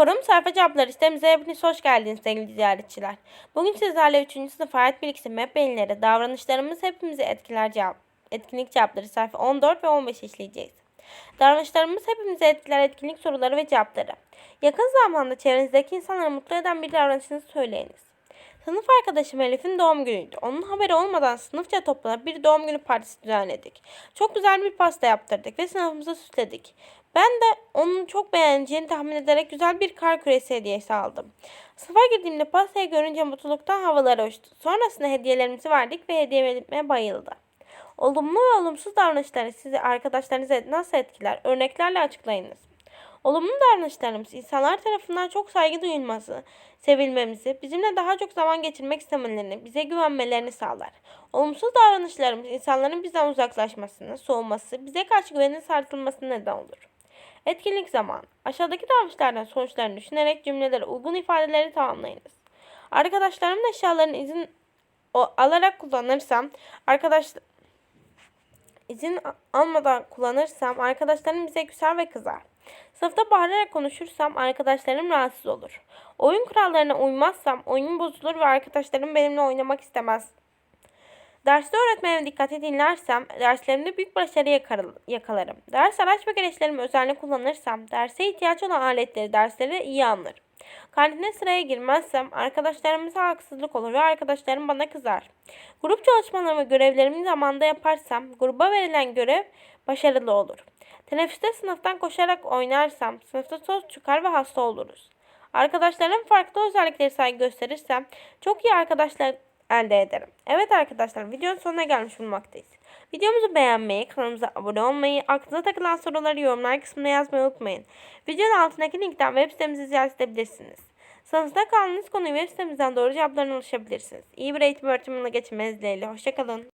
Forum sayfa cevapları sitemize hepiniz hoş geldiniz sevgili ziyaretçiler. Bugün sizlerle 3. sınıf hayat bilgisi MEP beyinleri davranışlarımız hepimizi etkiler cevap, etkinlik cevapları sayfa 14 ve 15 işleyeceğiz. Davranışlarımız hepimizi etkiler etkinlik soruları ve cevapları. Yakın zamanda çevrenizdeki insanları mutlu eden bir davranışınızı söyleyiniz. Sınıf arkadaşım Elif'in doğum günüydü. Onun haberi olmadan sınıfça toplanıp bir doğum günü partisi düzenledik. Çok güzel bir pasta yaptırdık ve sınıfımızı süsledik. Ben de onun çok beğeneceğini tahmin ederek güzel bir kar küresi hediyesi aldım. Sınıfa girdiğimde pastayı görünce mutluluktan havalara uçtu. Sonrasında hediyelerimizi verdik ve hediye vermeye bayıldı. Olumlu ve olumsuz davranışları sizi arkadaşlarınıza nasıl etkiler? Örneklerle açıklayınız. Olumlu davranışlarımız insanlar tarafından çok saygı duyulması, sevilmemizi, bizimle daha çok zaman geçirmek istemelerini, bize güvenmelerini sağlar. Olumsuz davranışlarımız insanların bizden uzaklaşmasını, soğuması, bize karşı güvenin sarsılmasına neden olur. Etkinlik zamanı. Aşağıdaki davranışlardan sonuçlarını düşünerek cümlelere uygun ifadeleri tamamlayınız. Arkadaşlarımın eşyalarını izin alarak kullanırsam, arkadaş izin almadan kullanırsam arkadaşlarım bize küser ve kızar. Sınıfta bağırarak konuşursam arkadaşlarım rahatsız olur. Oyun kurallarına uymazsam oyun bozulur ve arkadaşlarım benimle oynamak istemez. Derste öğretmenime dikkati dinlersem derslerimde büyük başarı yakalarım. Ders araç ve gereçlerimi özenli kullanırsam derse ihtiyaç olan aletleri derslere iyi anlarım. Kantine sıraya girmezsem arkadaşlarımıza haksızlık olur ve arkadaşlarım bana kızar. Grup çalışmalarımı görevlerimi zamanında yaparsam gruba verilen görev başarılı olur. Teneffüste sınıftan koşarak oynarsam sınıfta toz çıkar ve hasta oluruz. Arkadaşlarım farklı özellikleri saygı gösterirsem çok iyi arkadaşlar elde ederim. Evet arkadaşlar videonun sonuna gelmiş bulunmaktayız. Videomuzu beğenmeyi, kanalımıza abone olmayı, aklınıza takılan soruları yorumlar kısmına yazmayı unutmayın. Videonun altındaki linkten web sitemizi ziyaret edebilirsiniz. Sanızda kaldığınız konuyu web sitemizden doğru cevaplarına ulaşabilirsiniz. İyi bir eğitim öğretimine geçirmeniz dileğiyle. Hoşçakalın.